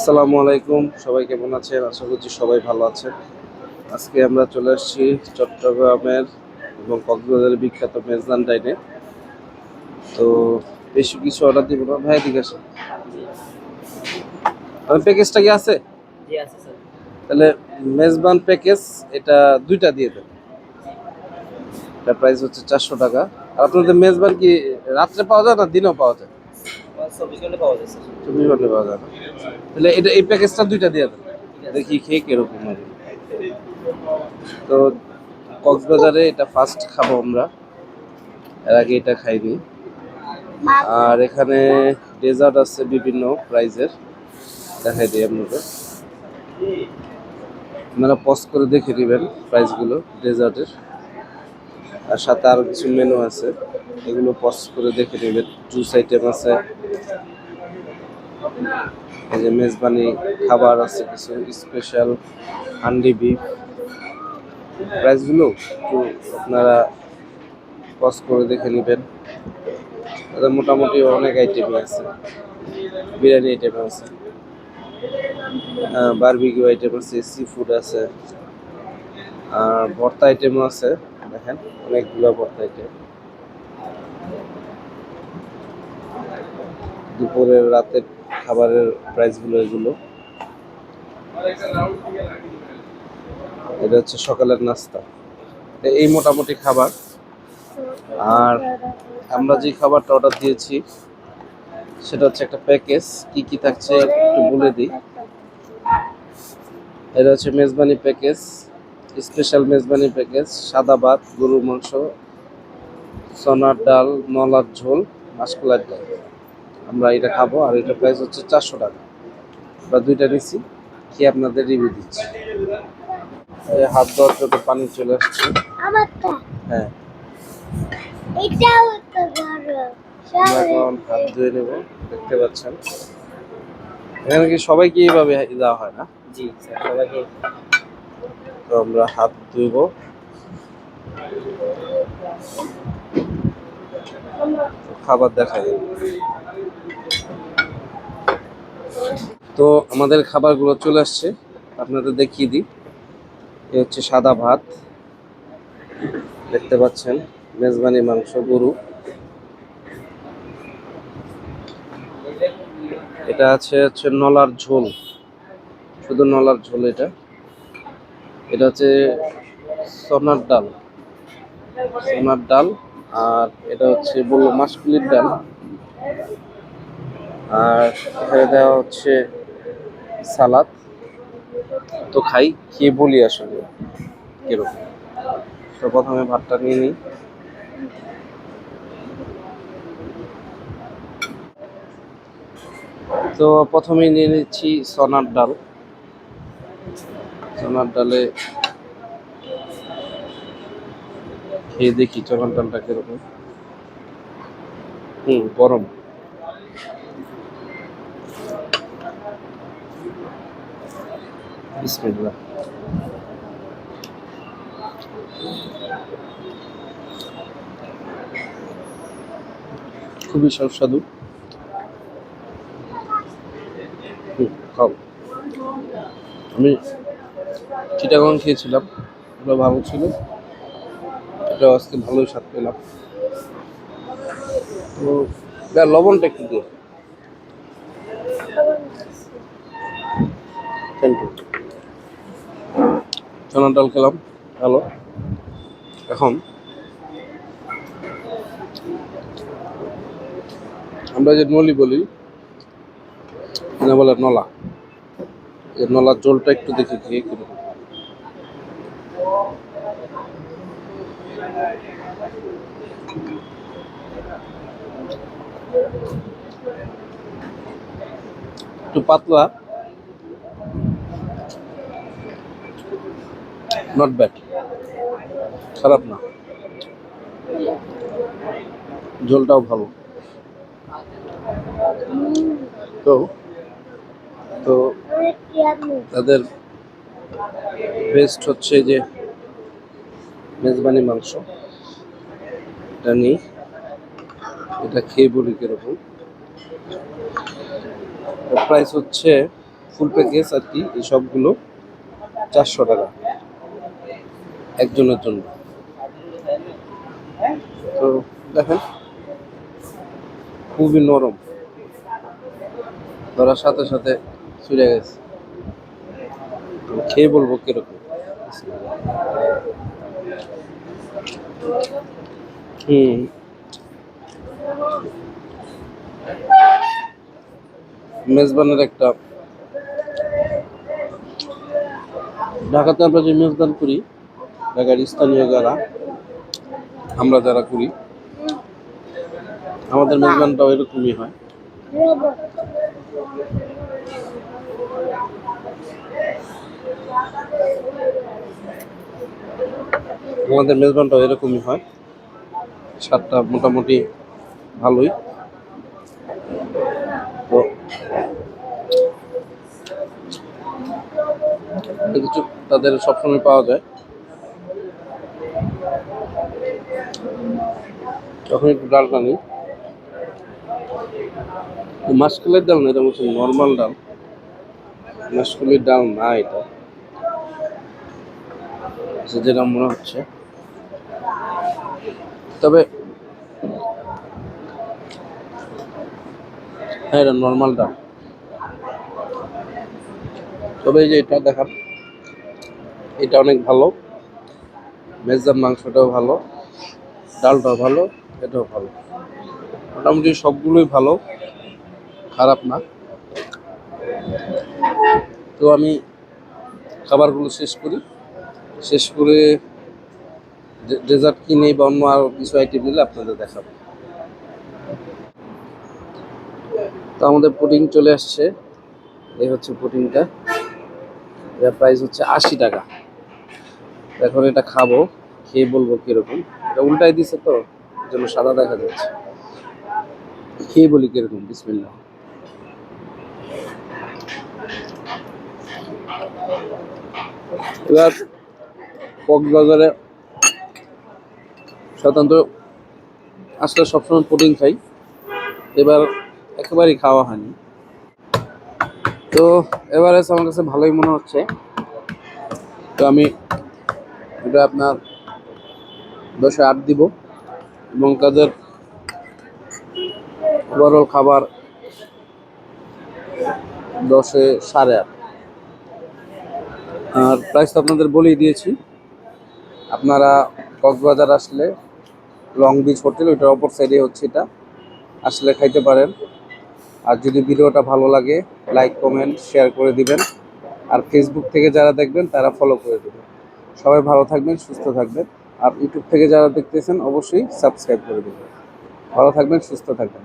আসসালামু আলাইকুম। সবাই কেমন আছেন? আশা করছি সবাই ভালো আছেন। আজকে আমরা চলে আসছি চট্টগ্রামের এবং কক্সবাজারের বিখ্যাত মেজদান ডাইনে। তো বেশি কিছু অর্ডার দিব না। ভাই দিকে আসেন। প্যাকেজটা কি আছে? জি আছে স্যার তাহলে মেজবান প্যাকেজ এটা দুইটা দিয়ে দেন। এটা প্রাইস হচ্ছে চারশো টাকা। আর আপনাদের মেজবান কি রাত্রে পাওয়া যায় না দিনেও পাওয়া যায়? চব্বিশ ঘণ্টা পাওয়া যায় চব্বিশ ঘণ্টা পাওয়া যায়। তাহলে এটা এই প্যাকেজটা দুইটা দিয়ে দেন। দেখি খেয়ে কীরকম হবে তো কক্সবাজারে এটা ফার্স্ট খাব আমরা। এর আগে এটা খাইনি আর এখানে ডেজার্ট আছে বিভিন্ন প্রাইজের দেখাই দিই আপনাদের আপনারা পজ করে দেখে নেবেন প্রাইসগুলো ডেজার্টের আর সাথে আরও কিছু মেনু আছে। এগুলো পজ করে দেখে নেবেন। জুস আইটেম আছে। এই যে মেজবানি খাবার আছে, কিছু স্পেশাল হান্ডি বিফ প্রাইসগুলো একটু আপনারা পজ করে দেখে নেবেন। মোটামুটি অনেক আইটেমই আছে। বিরিয়ানি আইটেম আছে। বারবিকিউ আইটেম আছে সি ফুড আছে। আর ভর্তা আইটেমও আছে, দেখেন, অনেকগুলো ভর্তা আইটেম দুপুরের, রাতের খাবারের প্রাইসগুলো এগুলো। এটা হচ্ছে সকালের নাস্তা। এই মোটামুটি খাবার। আর আমরা যে খাবারটা অর্ডার দিয়েছি, সেটা হচ্ছে একটা প্যাকেজ কি কি থাকছে একটু বলে দিই। এটা হচ্ছে Mezbani package special Mezbani package সাদা ভাত, গরুর মাংস, সোনার ডাল, নলার ঝোল মাসকলার ডাল। আমরা এটা খাব আর এটা প্রাইস হচ্ছে চারশো টাকা। আমরা দুইটা নিচ্ছি কি আপনাদের রিভিউ দিচ্ছি। হাত ধোয়ার জন্য পানি চলে আসছে। আমারটা হ্যাঁ। এখন হাত ধুয়ে নেব দেখতে পাচ্ছেন। এখানে কি সবাইকে এইভাবে দেওয়া হয় না? জি স্যার সবাইকে। তো আমরা হাত ধুইব। খাবার দেখাই। তো আমাদের খাবারগুলো চলে আসছে। আপনাদের দেখিয়ে দিই। এ হচ্ছে সাদা ভাত। দেখতে পাচ্ছেন, মেজবানি মাংস, গরু। এটা আছে হচ্ছে নলার ঝোল। শুধু নলার ঝোল এটা। এটা হচ্ছে সোনার ডাল। সোনার ডাল আর এটা হচ্ছে বলল মাসকুলির ডাল। আর এখানে দেওয়া হচ্ছে সালাদ। তো খাই খেয়ে বলি আসলে? কীরকম? তো প্রথমে ভাতটা নিয়ে নিই। তো প্রথমে নিয়ে নিচ্ছি সোনার ডাল। চনার ডালে খেয়ে দেখি চনার ডালটা কীরকম। হুম, গরম। খুবই সুস্বাদু। খাও। আমি চিটাগং খেয়েছিলাম, ওটা ভালো ছিল। এটা আজকে ভালোই স্বাদ পেলাম। তো লবণটা একটু দিয়ে থ্যাংক ইউ চানার ডাল খেলাম, ভালো। এখন আমরা যে নলি বলি বলে নলা। এই নলার জলটা একটু দেখি খেয়ে কীরকম একটু পাতলা নট ব্যাড খারাপ না। ঝোলটাও ভালো। তো তো তাদের বেস্ট হচ্ছে যে মেজবানি মাংস। এটা নিই। এটা খেয়ে বলি কীরকম। প্রাইস হচ্ছে ফুল প্যাকেজ আর কি, এই সবগুলো চারশো টাকা। একজনের জন্য। তো দেখেন, খুবই নরম। ধরার সাথে সাথে চলে গেছে। খেয়ে বলব কীরকম। মেজবানের একটা ঢাকাতে আমরা যে মেজবান করি ঢাকার স্থানীয় যারা, আমরা যারা করি, আমাদের মেজবানটাও এরকমই হয়। আমাদের মেজবানটাও এরকমই হয়। স্বাদটা মোটামুটি ভালোই। তো কিছু তাদের সবসময় পাওয়া যায়। তখন একটু ডালটা নিই মাসকলের ডাল না, এটা হচ্ছে নর্মাল ডাল। মাসকলের ডাল না এটা। যেটা মনে হচ্ছে। তবে হ্যাঁ এটা নর্মাল ডাল। তবে যে এটা দেখান। এটা অনেক ভালো। মেজার মাংসটাও ভালো। ডালটাও ভালো, এটাও ভালো। মোটামুটি সবগুলোই ভালো, খারাপ না। তো আমি খাবারগুলো শেষ করি। শেষ করে ডেজার্ট কিনে বা অন্য আরও কিছু আইটেম নিলে আপনাদের দেখাবো। তো আমাদের পুডিং চলে আসছে। এই হচ্ছে পুডিংটা এর প্রাইস হচ্ছে আশি টাকা। এখন এটা খাব, খেয়ে বলব কীরকম। এটা উল্টাই দিছে তো, জন্য সাদা দেখা যাচ্ছে। খেয়ে বলি কীরকম, বিসমিল্লাহ। এবার কক্সবাজারে সাধারণত আসলে সবসময় পুডিং খাই, এবার একেবারেই খাওয়া হয়নি। তো এভারেজ আমার কাছে ভালোই মনে হচ্ছে। তো আমি এটা আপনার দশে আট দিব। এবং তাদের ওভারঅল খাবার দশে সাড়ে আট। আর প্রাইস তো আপনাদের বলেই দিয়েছি। আপনারা কক্সবাজার আসলে লং বিচ হোটেল ওইটার অপর সাইডে হচ্ছে এটা। আসলে খাইতে পারেন। আর যদি ভিডিওটা ভালো লাগে লাইক কমেন্ট শেয়ার করে দিবেন। আর ফেসবুক থেকে যারা দেখবেন, তারা ফলো করে দেবেন। সবাই ভালো থাকবেন, সুস্থ থাকবেন। আর ইউটিউব থেকে যারা দেখতেছেন অবশ্যই সাবস্ক্রাইব করে দেবেন। ভালো থাকবেন সুস্থ থাকবেন।